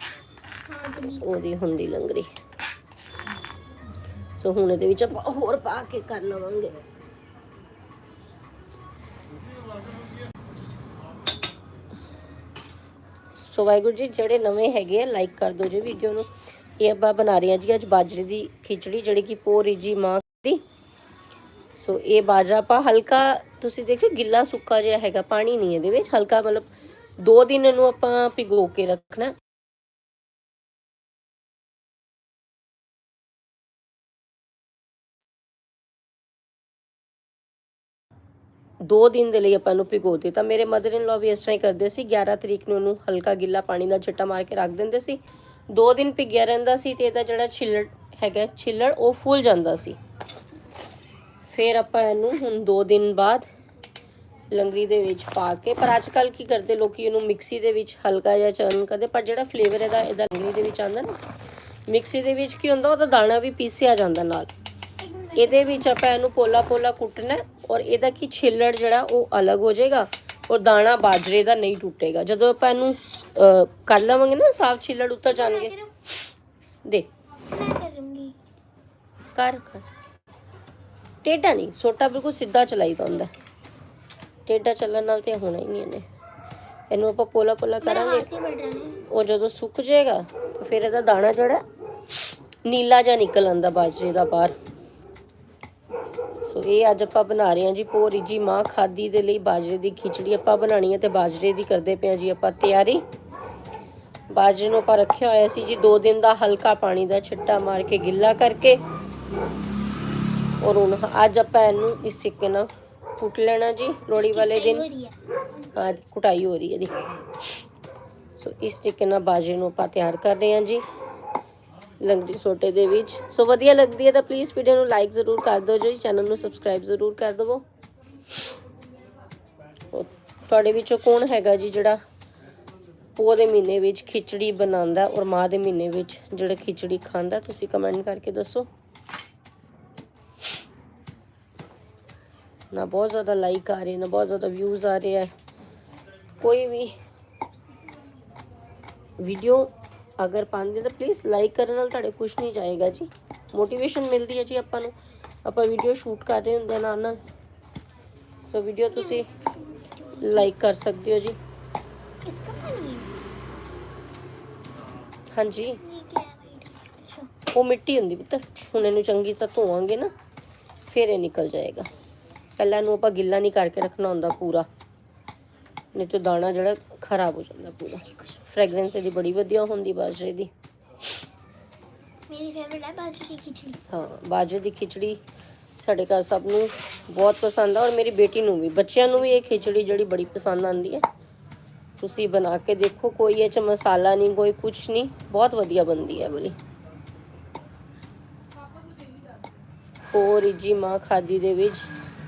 ਉਹਦੀ ਹੁੰਦੀ ਲੰਗਰੀ ਸੋ ਹੁਣ ਇਹਦੇ ਵਿੱਚ ਆਪਾਂ ਹੋਰ ਪਾ ਕੇ ਕਰ ਲਵਾਂਗੇ। ਸੋ ਵਾਹਿਗੁਰੂ ਜੀ, ਜਿਹੜੇ ਨਵੇਂ ਹੈਗੇ ਆ ਲਾਈਕ ਕਰ ਦਿਓ ਜੀ ਵੀਡੀਓ ਨੂੰ। ਇਹ ਆਪਾਂ ਬਣਾ ਰਹੇ ਹਾਂ ਜੀ ਅੱਜ ਬਾਜਰੇ ਦੀ ਖਿਚੜੀ, ਜਿਹੜੀ ਕਿ ਪੋਰੀ ਜੀ ਮਾਂ ਦੀ। ਸੋ ਇਹ ਬਾਜਰਾ ਆਪਾਂ ਹਲਕਾ, ਤੁਸੀਂ ਦੇਖੋ ਗਿੱਲਾ ਸੁੱਕਾ ਜਿਹਾ ਹੈਗਾ, ਪਾਣੀ ਨਹੀਂ ਇਹਦੇ ਵਿੱਚ, ਹਲਕਾ ਮਤਲਬ ਦੋ ਦਿਨ ਇਹਨੂੰ ਆਪਾਂ ਭਿਗੋ ਕੇ ਰੱਖਣਾ। ਦੋ ਦਿਨ ਦੇ ਲਈ ਆਪਾਂ ਨੂੰ ਭਿਗੋ ਦਿੱਤਾ। ਮੇਰੇ ਮਦਰ ਇਨ ਲਾ ਵੀ ਇਸ ਤਰ੍ਹਾਂ ਹੀ ਕਰਦੇ ਸੀ। 11 ਤਰੀਕ ਨੂੰ ਉਹਨੂੰ ਹਲਕਾ ਗਿੱਲਾ ਪਾਣੀ ਦਾ ਛੱਟਾ ਮਾਰ ਕੇ ਰੱਖ ਦਿੰਦੇ ਸੀ। ਦੋ ਦਿਨ ਭਿਗਿਆ ਰਹਿੰਦਾ ਸੀ ਤੇ ਇਹਦਾ ਜਿਹੜਾ ਛਿੱਲੜ ਹੈਗਾ, ਛਿੱਲੜ ਉਹ ਫੁੱਲ ਜਾਂਦਾ ਸੀ। ਫਿਰ ਆਪਾਂ ਇਹਨੂੰ ਹੁਣ ਦੋ ਦਿਨ ਬਾਅਦ ਲੰਗਰੀ ਦੇ ਵਿੱਚ ਪਾ ਕੇ ਪਰ ਅੱਜ ਕੱਲ ਕੀ ਕਰਦੇ ਲੋਕੀ ਇਹਨੂੰ ਮਿਕਸੀ ਦੇ ਵਿੱਚ ਹਲਕਾ ਜਿਹਾ ਚਰਨ ਕਰਦੇ ਪਰ ਜਿਹੜਾ ਫਲੇਵਰ ਇਹਦਾ ਇਹਦਾ ਲੰਗਰੀ ਦੇ ਵਿੱਚ ਆਉਂਦਾ ਨਾ ਮਿਕਸੀ ਦੇ ਵਿੱਚ ਕੀ ਹੁੰਦਾ ਉਹਦਾ ਦਾਣਾ ਵੀ ਪੀਸਿਆ ਜਾਂਦਾ ਨਾਲ। ਇਹਦੇ ਵਿੱਚ ਆਪਾਂ ਇਹਨੂੰ ਪੋਲਾ ਪੋਲਾ ਕੁੱਟਣਾ ਔਰ ਇਹਦਾ ਕੀ ਛਿੱਲੜ ਜਿਹੜਾ ਉਹ ਅਲੱਗ ਹੋ ਜਾਏਗਾ ਔਰ ਦਾਣਾ ਬਾਜਰੇ ਦਾ ਨਹੀਂ ਟੁੱਟੇਗਾ। ਜਦੋਂ ਆਪਾਂ ਇਹਨੂੰ ਕਰ ਲਵਾਂਗੇ ਨਾ ਸਾਫ਼ ਛਿੱਲੜ ਉੱਤਰ ਜਾਣਗੇ। ਦੇ। ਮੈਂ ਕਰੂੰਗੀ। ਕਰ ਕਰ। ਟੇਢਾ ਨਹੀਂ ਛੋਟਾ ਬਿਲਕੁਲ ਸਿੱਧਾ ਚਲਾਈਦਾ ਹੁੰਦਾ। ਟੇਢਾ ਚੱਲਣ ਨਾਲ ਤੇ ਹੋਣਾ ਹੀ ਨਹੀਂ ਇਹਨੇ। ਇਹਨੂੰ ਆਪਾਂ ਪੋਲਾ ਪੋਲਾ ਕਰਾਂਗੇ। ਉਹ ਜਦੋਂ ਸੁੱਕ ਜਾਏਗਾ ਤੇ ਫਿਰ ਇਹਦਾ ਦਾਣਾ ਜਿਹੜਾ ਨੀਲਾ ਜਿਹਾ ਨਿਕਲ ਆਂਦਾ ਬਾਜਰੇ ਦਾ ਬਾਹਰ। ਸੋ ਇਹ ਅੱਜ ਆਪਾਂ ਬਣਾ ਰਹੇ ਹਾਂ ਜੀ ਪੋਰੀ ਜੀ ਮਾਂ ਖਾਦੀ ਦੇ ਲਈ ਬਾਜਰੇ ਦੀ ਖਿਚੜੀ। ਆਪਾਂ ਬਣਾਣੀ ਹੈ ਤੇ ਬਾਜਰੇ ਦੀ ਕਰਦੇ ਪਏ ਹਾਂ ਜੀ ਆਪਾਂ ਤਿਆਰੀ। ਬਾਜਰੇ ਨੂੰ ਆਪਾਂ ਰੱਖਿਆ ਹੋਇਆ ਸੀ ਜੀ 2 ਦਿਨ ਦਾ ਹਲਕਾ ਪਾਣੀ ਦਾ ਛਿੱਟਾ ਮਾਰ ਕੇ ਗਿੱਲਾ ਕਰਕੇ। ਔਰ ਹੁਣ ਅੱਜ ਆਪਾਂ ਇਹਨੂੰ ਇਸ ਤਰੀਕੇ ਨਾਲ ਕੁੱਟ ਲੈਣਾ ਜੀ ਲੋਹੜੀ ਵਾਲੇ ਦਿਨ। ਅੱਜ ਕੁਟਾਈ ਹੋ ਰਹੀ ਹੈ ਇਹਦੀ ਸੋ ਇਸ ਤਰੀਕੇ ਨਾਲ ਬਾਜਰੇ ਨੂੰ ਆਪਾਂ ਤਿਆਰ ਕਰ ਰਹੇ ਹਾਂ ਜੀ। ਲੰਗੜੀ ਸੋਟੇ ਦੇ ਵਿੱਚ। ਸੋ ਵਧੀਆ ਲੱਗਦੀ ਹੈ ਤਾਂ ਪਲੀਜ਼ ਵੀਡੀਓ ਨੂੰ ਲਾਈਕ ਜ਼ਰੂਰ ਕਰ ਦਿਓ ਜੀ ਚੈਨਲ ਨੂੰ ਸਬਸਕ੍ਰਾਈਬ ਜ਼ਰੂਰ ਕਰ ਦਿਵੋ। ਉਹ ਤੁਹਾਡੇ ਵਿੱਚੋਂ ਕੌਣ ਹੈਗਾ ਜੀ ਜਿਹੜਾ ਪੋਹ ਦੇ ਮਹੀਨੇ ਵਿੱਚ ਖਿਚੜੀ ਬਣਾਉਂਦਾ ਔਰ ਮਾਹ ਦੇ ਮਹੀਨੇ ਵਿੱਚ ਜਿਹੜਾ ਖਿਚੜੀ ਖਾਂਦਾ ਤੁਸੀਂ ਕਮੈਂਟ ਕਰਕੇ ਦੱਸੋ। ਨਾ ਬਹੁਤ ਜ਼ਿਆਦਾ ਲਾਈਕ ਆ ਰਹੇ ਨਾ ਬਹੁਤ ਜ਼ਿਆਦਾ ਵਿਊਜ਼ ਆ ਰਹੇ ਆ। ਕੋਈ ਵੀ ਵੀਡੀਓ ਅਗਰ ਪਾਉਂਦੇ ਤਾਂ ਪਲੀਜ਼ ਲਾਈਕ ਕਰਨ ਨਾਲ ਤੁਹਾਡੇ ਕੁਝ ਨਹੀਂ ਜਾਏਗਾ ਜੀ। ਮੋਟੀਵੇਸ਼ਨ ਮਿਲਦੀ ਹੈ ਜੀ ਆਪਾਂ ਨੂੰ। ਆਪਾਂ ਵੀਡੀਓ ਸ਼ੂਟ ਕਰ ਰਹੇ ਹੁੰਦੇ ਨਾਲ ਨਾਲ। ਸੋ ਵੀਡੀਓ ਤੁਸੀਂ ਲਾਈਕ ਕਰ ਸਕਦੇ ਹੋ ਜੀ। ਹਾਂਜੀ। ਉਹ ਮਿੱਟੀ ਹੁੰਦੀ ਪੁੱਤ। ਹੁਣ ਇਹਨੂੰ ਚੰਗੀ ਤਰ੍ਹਾਂ ਧੋਵਾਂਗੇ ਨਾ ਫਿਰ ਇਹ ਨਿਕਲ ਜਾਏਗਾ। ਪਹਿਲਾਂ ਨੂੰ ਆਪਾਂ ਗਿੱਲਾ ਨਹੀਂ ਕਰਕੇ ਰੱਖਣਾ ਹੁੰਦਾ ਪੂਰਾ। ਨਹੀਂ ਤਾਂ ਦਾਣਾ ਜਿਹੜਾ ਖਰਾਬ ਹੋ ਜਾਂਦਾ ਪੂਰਾ। ਫ੍ਰੈਗਰੈਂਸ ਇਹਦੀ ਬੜੀ ਵਧੀਆ ਹੁੰਦੀ ਬਾਜਰੇ ਦੀ। ਮੇਰੀ ਫੇਵਰਿਟ ਹੈ ਬਾਜਰੇ ਦੀ ਖਿਚੜੀ। ਹਾਂ ਬਾਜਰੇ ਦੀ ਖਿਚੜੀ ਸਾਡੇ ਘਰ ਸਭ ਨੂੰ ਬਹੁਤ ਪਸੰਦ ਆ ਔਰ ਮੇਰੀ ਬੇਟੀ ਨੂੰ ਵੀ। ਬੱਚਿਆਂ ਨੂੰ ਵੀ ਇਹ ਖਿਚੜੀ ਜਿਹੜੀ ਬੜੀ ਪਸੰਦ ਆਉਂਦੀ ਹੈ। ਤੁਸੀਂ ਬਣਾ ਕੇ ਦੇਖੋ ਕੋਈ ਇਹ ਚ ਮਸਾਲਾ ਨਹੀਂ ਕੋਈ ਕੁਝ ਨਹੀਂ ਬਹੁਤ ਵਧੀਆ ਬਣਦੀ ਹੈ ਬਲੀ ਹੋਰ ਜੀ ਮਾਂ ਖਾਦੀ ਦੇ ਵਿੱਚ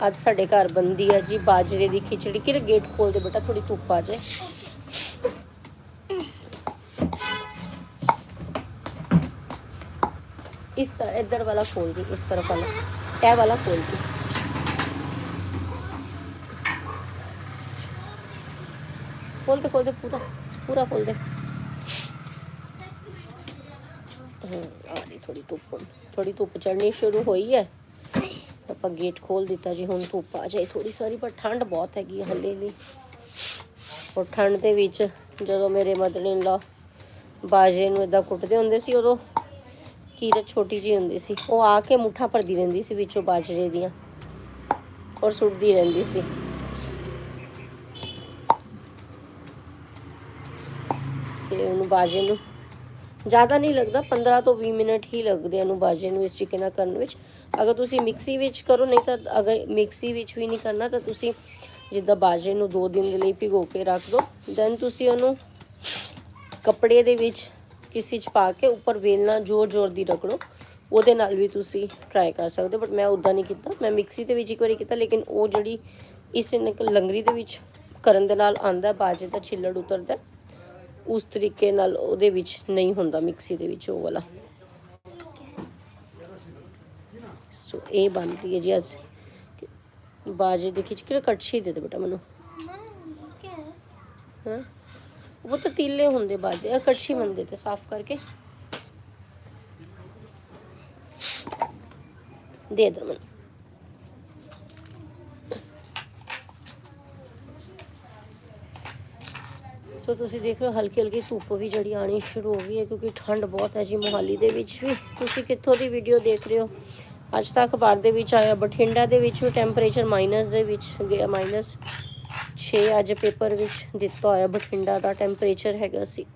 ਅੱਜ ਸਾਡੇ ਘਰ ਬੰਦੀ ਆ ਜੀ, ਬਾਜਰੇ ਦੀ ਖਿਚੜੀ। ਕਿਰੇ ਗੇਟ ਖੋਲ ਦੇ ਬੇਟਾ? ਥੋੜੀ ਧੁੱਪ ਆ ਜਾਏ। ਇਸ ਤਰ੍ਹਾਂ ਇੱਧਰ ਵਾਲਾ ਖੋਲ ਦੀ, ਇਸ ਤਰਫ ਵਾਲਾ। ਇਹ ਵਾਲਾ ਖੋਲ ਦੀ। ਖੋਲ ਦੇ ਖੋਲ ਦੇ, ਪੂਰਾ ਪੂਰਾ ਖੋਲ ਦੇ। ਹਾਂ, ਆ ਰਹੀ ਥੋੜੀ ਧੁੱਪ। ਥੋੜੀ ਧੁੱਪ ਚੜਨੀ ਸ਼ੁਰੂ ਹੋਈ ਹੈ। ਆਪਾਂ ਗੇਟ ਖੋਲ ਦਿੱਤਾ ਜੀ, ਹੁਣ ਧੁੱਪ ਆ ਜਾਏ ਥੋੜੀ ਸਾਰੀ, ਪਰ ਠੰਡ ਬਹੁਤ ਹੈਗੀ ਹੈ ਹੱਲੇ ਲਈ ਔਰ ਠੰਡ ਦੇ ਵਿੱਚ ਜਦੋਂ ਮੇਰੇ ਮਦਰ ਇਨ ਲਾ ਬਾਜੇ ਨੂੰ ਇਦਾਂ ਕੁੱਟਦੇ ਹੁੰਦੇ ਸੀ, ਉਦੋਂ ਕੀਰਤ ਛੋਟੀ ਜੀ ਹੁੰਦੀ ਸੀ। ਉਹ ਆ ਕੇ ਮੁੱਠਾ ਭਰਦੀ ਰਹਿੰਦੀ ਸੀ ਵਿੱਚੋਂ ਬਾਜਰੇ ਦੀਆਂ ਔਰ ਸੁੱਟਦੀ ਰਹਿੰਦੀ ਸੀ। ਸੇ ਉਹਨੂੰ ਬਾਜੇ ਨੂੰ ਜ਼ਿਆਦਾ ਨਹੀਂ ਲੱਗਦਾ 15 ਤੋਂ 20 ਮਿੰਟ ਹੀ ਲੱਗਦੇ ਇਹਨੂੰ ਬਾਜੇ ਨੂੰ ਇਸ ਤਰੀਕੇ ਨਾਲ ਕਰਨ ਵਿੱਚ। ਅਗਰ ਤੁਸੀਂ ਮਿਕਸੀ ਵਿੱਚ ਕਰੋ, ਨਹੀਂ ਤਾਂ ਅਗਰ ਮਿਕਸੀ ਵਿੱਚ ਵੀ ਨਹੀਂ ਕਰਨਾ, ਤਾਂ ਤੁਸੀਂ ਜਿੱਦਾਂ ਬਾਜੇ ਨੂੰ 2 ਦਿਨ ਦੇ ਲਈ ਭਿਗੋ ਕੇ ਰੱਖ ਦਿਓ ਦੈਨ ਤੁਸੀਂ ਉਹਨੂੰ ਕੱਪੜੇ ਦੇ ਵਿੱਚ ਕਿਸੇ ਚ ਪਾ ਕੇ ਉੱਪਰ ਵੇਲਣਾ ਜ਼ੋਰ ਜ਼ੋਰ ਦੀ ਰਗੜੋ। ਉਹਦੇ ਨਾਲ ਵੀ ਤੁਸੀਂ ਟਰਾਈ ਕਰ ਸਕਦੇ ਹੋ ਬਟ ਮੈਂ ਉਦਾਂ ਨਹੀਂ ਕੀਤਾ। ਮੈਂ ਮਿਕਸੀ ਦੇ ਵਿੱਚ ਇੱਕ ਵਾਰੀ ਕੀਤਾ, ਲੇਕਿਨ ਉਹ ਜਿਹੜੀ ਇਸ ਲੰਗਰੀ ਦੇ ਵਿੱਚ ਕਰਨ ਦੇ ਨਾਲ ਆਂਦਾ ਬਾਜੇ ਦਾ ਛਿੱਲੜ ਉਤਰਦਾ ਉਸ ਤਰੀਕੇ ਨਾਲ ਉਹਦੇ ਵਿੱਚ ਨਹੀਂ ਹੁੰਦਾ ਮਿਕਸੀ ਦੇ ਵਿੱਚ ਉਹ ਵਾਲਾ। ਸੋ ਇਹ ਬਣਦੀ ਹੈ ਜੀ ਅੱਜ। ਬਾਜੇ ਦੇ ਖਿੱਚ ਕੇ ਕੜਛੀ ਦੇ ਦੇ ਬੇਟਾ ਮੈਨੂੰ। ਹਾਂ। ਉਹ ਤੀਲੇ ਹੁੰਦੇ ਬਾਜੇ ਕੜਛੀ ਮੰਦੇ ਤੇ ਸਾਫ਼ ਕਰਕੇ। ਦੇ ਦਰ ਸੋ ਤੁਸੀਂ ਦੇਖ ਰਹੇ ਹਲਕੀ ਹਲਕੀ ਧੁੱਪ ਵੀ ਜਿਹੜੀ ਆਣੀ ਸ਼ੁਰੂ ਹੋ ਗਈ ਹੈ ਕਿਉਂਕਿ ਠੰਡ ਬਹੁਤ ਹੈ ਜੀ ਮੋਹਾਲੀ ਦੇ ਵਿੱਚ ਵੀ। ਤੁਸੀਂ ਕਿੱਥੋਂ ਦੀ ਵੀਡੀਓ ਦੇਖ ਰਹੇ ਹੋ? ਅੱਜ ਤੱਕ ਅਖਬਾਰ ਦੇ ਵਿੱਚ ਆਇਆ, ਬਠਿੰਡਾ ਦੇ ਵਿੱਚ ਵੀ ਟੈਂਪਰੇਚਰ ਮਾਈਨਸ ਦੇ ਵਿੱਚ ਗਿਆ ਮਾਈਨਸ 6 ਅੱਜ ਪੇਪਰ ਵਿੱਚ ਦਿੱਤਾ ਹੋਇਆ ਬਠਿੰਡਾ ਦਾ ਟੈਂਪਰੇਚਰ ਹੈਗਾ ਸੀ।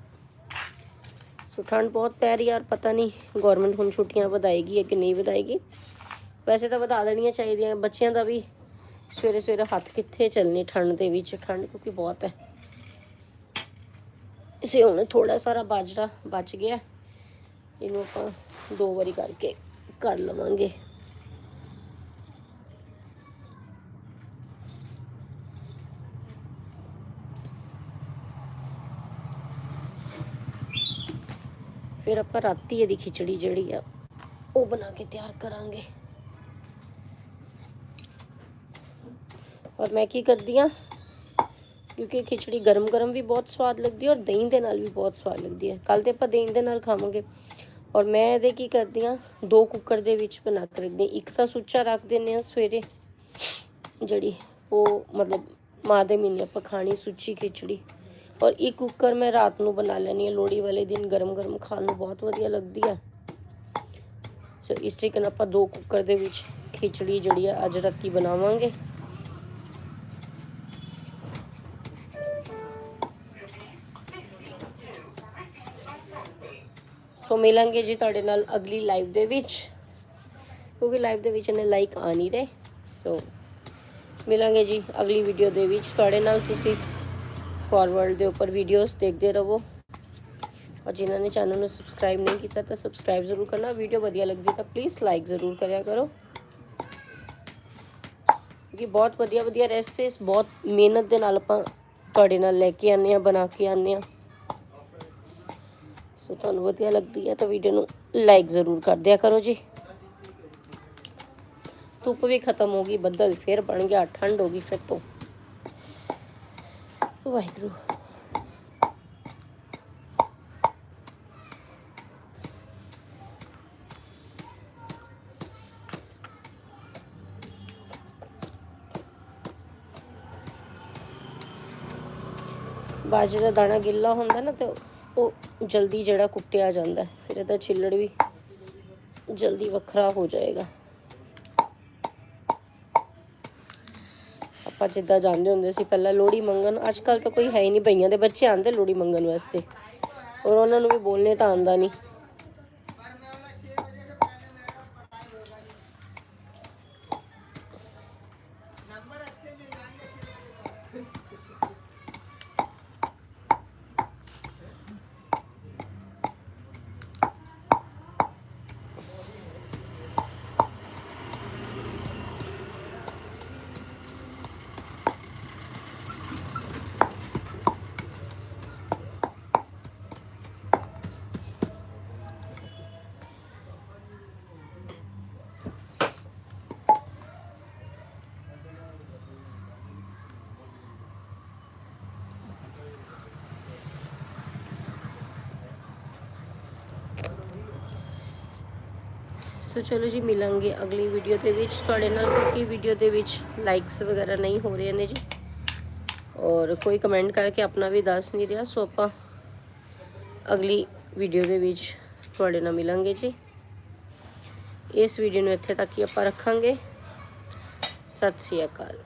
ਸੋ ਠੰਡ ਬਹੁਤ ਪੈ ਰਹੀ ਯਾਰ, ਪਤਾ ਨਹੀਂ ਗਵਰਨਮੈਂਟ ਹੁਣ ਛੁੱਟੀਆਂ ਵਧਾਏਗੀ ਹੈ ਕਿ ਨਹੀਂ ਵਧਾਏਗੀ। ਵੈਸੇ ਤਾਂ ਵਧਾ ਦੇਣੀਆਂ ਚਾਹੀਦੀਆਂ, ਬੱਚਿਆਂ ਦਾ ਵੀ ਸਵੇਰੇ ਸਵੇਰੇ ਹੱਥ ਕਿੱਥੇ ਚੱਲਣੇ ਠੰਡ ਦੇ ਵਿੱਚ, ਠੰਡ ਕਿਉਂਕਿ ਬਹੁਤ ਹੈ। ਇਸੇ ਹੁਣ ਥੋੜਾ ਸਾਰਾ ਬਾਜਰਾ ਬਚ ਗਿਆ। ਇਹਨੂੰ ਆਪਾਂ ਦੋ ਵਾਰੀ ਕਰਕੇ ਕਰ ਲਵਾਂਗੇ। ਫਿਰ ਆਪਾਂ ਰਾਤੀ ਇਹਦੀ ਖਿਚੜੀ ਜਿਹੜੀ ਆ, ਉਹ ਬਣਾ ਕੇ ਤਿਆਰ ਕਰਾਂਗੇ। ਔਰ ਮੈਂ ਕੀ ਕਰਦੀ ਆ? ਕਿਉਂਕਿ ਖਿਚੜੀ ਗਰਮ-ਗਰਮ ਵੀ ਬਹੁਤ ਸਵਾਦ ਲੱਗਦੀ ਹੈ ਔਰ ਦਹੀਂ ਦੇ ਨਾਲ ਵੀ ਬਹੁਤ ਸਵਾਦ ਲੱਗਦੀ ਹੈ। ਕੱਲ ਤੇ ਆਪਾਂ ਦਹੀਂ ਦੇ ਨਾਲ ਖਾਵਾਂਗੇ। ਔਰ ਮੈਂ ਇਹਦੇ ਕੀ ਕਰਦੀ ਆ ਦੋ ਕੁੱਕਰ ਦੇ ਵਿੱਚ ਬਣਾ ਕੇ ਰੱਖਦੀ ਇੱਕ ਤਾਂ ਸੁੱਚਾ ਰੱਖ ਦਿੰਦੇ ਆ ਸਵੇਰੇ, ਜਿਹੜੀ ਉਹ ਮਤਲਬ ਮਾਂ ਦੇ ਮਹੀਨੇ ਆਪਾਂ ਖਾਣੀ ਸੁੱਚੀ ਖਿਚੜੀ। ਔਰ ਇੱਕ ਕੁੱਕਰ ਮੈਂ ਰਾਤ ਨੂੰ ਬਣਾ ਲੈਣੀ ਹੈ। ਲੋਹੜੀ ਵਾਲੇ ਦਿਨ ਗਰਮ-ਗਰਮ ਖਾਣ ਨੂੰ ਬਹੁਤ ਵਧੀਆ ਲੱਗਦੀ ਹੈ। ਸੋ ਇਸ ਤਰੀਕੇ ਨਾਲ ਆਪਾਂ ਦੋ ਕੁੱਕਰ ਦੇ ਵਿੱਚ ਖਿਚੜੀ ਜਿਹੜੀ ਆ ਅੱਜ ਰਾਤੀ ਬਣਾਵਾਂਗੇ। ਸੋ ਮਿਲਾਂਗੇ ਜੀ ਤੁਹਾਡੇ ਨਾਲ ਅਗਲੀ ਲਾਈਵ ਦੇ ਵਿੱਚ, ਕਿਉਂਕਿ ਲਾਈਵ ਦੇ ਵਿੱਚ ਇਹਨੇ ਲਾਈਕ ਆ ਨਹੀਂ ਰਹੇ। ਸੋ ਮਿਲਾਂਗੇ ਜੀ ਅਗਲੀ ਵੀਡੀਓ ਦੇ ਵਿੱਚ। ਤੁਹਾਡੇ ਨਾਲ ਤੁਸੀਂ ਫਾਰਵਰਡ ਦੇ ਉੱਪਰ ਵੀਡੀਓਜ਼ ਦੇਖਦੇ ਰਹੋ। ਔਰ ਜਿਨ੍ਹਾਂ ਨੇ ਚੈਨਲ ਨੂੰ ਸਬਸਕ੍ਰਾਈਬ ਨਹੀਂ ਕੀਤਾ ਤਾਂ ਸਬਸਕ੍ਰਾਈਬ ਜ਼ਰੂਰ ਕਰਨਾ। ਵੀਡੀਓ ਵਧੀਆ ਲੱਗਦੀ ਤਾਂ ਪਲੀਜ਼ ਲਾਈਕ ਜ਼ਰੂਰ ਕਰਿਆ ਕਰੋ। ਕਿਉਂਕਿ ਬਹੁਤ ਵਧੀਆ ਵਧੀਆ ਰੈਸਪੀਸ ਬਹੁਤ ਮਿਹਨਤ ਦੇ ਨਾਲ ਆਪਾਂ ਤੁਹਾਡੇ ਨਾਲ ਲੈ ਕੇ ਆਉਂਦੇ ਆ ਬਣਾ ਕੇ ਆਉਂਦੇ ਆ ਸੋ ਤੁਹਾਨੂੰ ਵਧੀਆ ਲੱਗਦੀ ਹੈ ਤਾਂ ਵੀਡੀਓ ਨੂੰ ਲਾਈਕ ਜ਼ਰੂਰ ਕਰ ਦਿਆ ਕਰੋ ਜੀ। ਧੁੱਪ ਵੀ ਖਤਮ ਹੋ ਗਈ, ਬੱਦਲ ਫਿਰ ਬਣ ਗਿਆ, ਠੰਡ ਹੋ ਗਈ ਫਿਰ ਤੋਂ। ਵਾਹਿਗੁਰੂ। ਬਾਜਰੇ ਦਾ ਦਾਣਾ ਗਿੱਲਾ ਹੁੰਦਾ ਨਾ ਤੇ ਜਲਦੀ ਜਿਹੜਾ ਕੁੱਟਿਆ ਜਾਂਦਾ ਫਿਰ ਇਹਦਾ ਛਿੱਲੜ ਵੀ ਜਲਦੀ ਵੱਖਰਾ ਹੋ ਜਾਏਗਾ। ਆਪਾਂ ਜਿੱਦਾਂ ਜਾਂਦੇ ਹੁੰਦੇ ਸੀ, ਪਹਿਲਾਂ ਲੋਹੜੀ ਮੰਗਣ ਅੱਜ ਕੱਲ ਤਾਂ ਕੋਈ ਹੈ ਹੀ ਨਹੀਂ ਬਈਆਂ ਦੇ ਬੱਚੇ ਆਂਦੇ ਲੋਹੜੀ ਮੰਗਣ ਵਾਸਤੇ। ਔਰ ਉਹਨਾਂ ਨੂੰ ਵੀ ਬੋਲਨੇ ਤਾਂ ਆਂਦਾ ਨਹੀਂ। ਸੋ ਚਲੋ ਜੀ, ਮਿਲਾਂਗੇ ਅਗਲੀ ਵੀਡੀਓ ਦੇ ਵਿੱਚ। ਤੁਹਾਡੇ ਨਾਲ ਕਿਉਂਕਿ ਵੀਡੀਓ ਦੇ ਵਿੱਚ ਲਾਈਕਸ ਵਗੈਰਾ ਨਹੀਂ ਹੋ ਰਹੇ ਨੇ ਜੀ। ਔਰ ਕੋਈ ਕਮੈਂਟ ਕਰਕੇ ਆਪਣਾ ਵੀ ਦੱਸ ਨਹੀਂ ਰਿਹਾ। ਸੋ ਆਪਾਂ ਅਗਲੀ ਵੀਡੀਓ ਦੇ ਵਿੱਚ ਤੁਹਾਡੇ ਨਾਲ ਮਿਲਾਂਗੇ ਜੀ। ਇਸ ਵੀਡੀਓ ਨੂੰ ਇੱਥੇ ਤੱਕ ਹੀ ਆਪਾਂ ਰੱਖਾਂਗੇ। ਸਤਿ ਸ੍ਰੀ ਅਕਾਲ।